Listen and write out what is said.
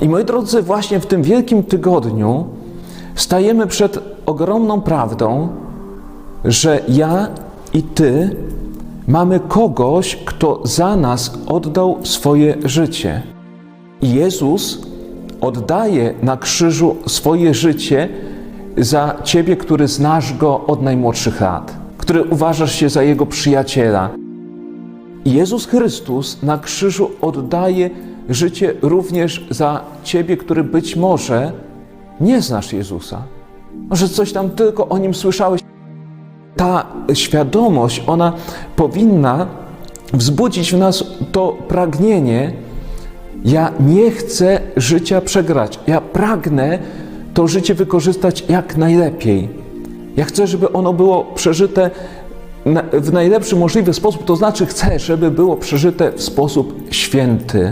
I moi drodzy, właśnie w tym wielkim tygodniu stajemy przed ogromną prawdą, że ja i ty mamy kogoś, kto za nas oddał swoje życie. I Jezus oddaje na krzyżu swoje życie za ciebie, który znasz go od najmłodszych lat, który uważasz się za jego przyjaciela. Jezus Chrystus na krzyżu oddaje życie również za ciebie, który być może nie znasz Jezusa. Może coś tam tylko o nim słyszałeś. Ta świadomość, ona powinna wzbudzić w nas to pragnienie. Ja nie chcę życia przegrać. Ja pragnę to życie wykorzystać jak najlepiej. Ja chcę, żeby ono było przeżyte w najlepszy możliwy sposób, to znaczy chcę, żeby było przeżyte w sposób święty.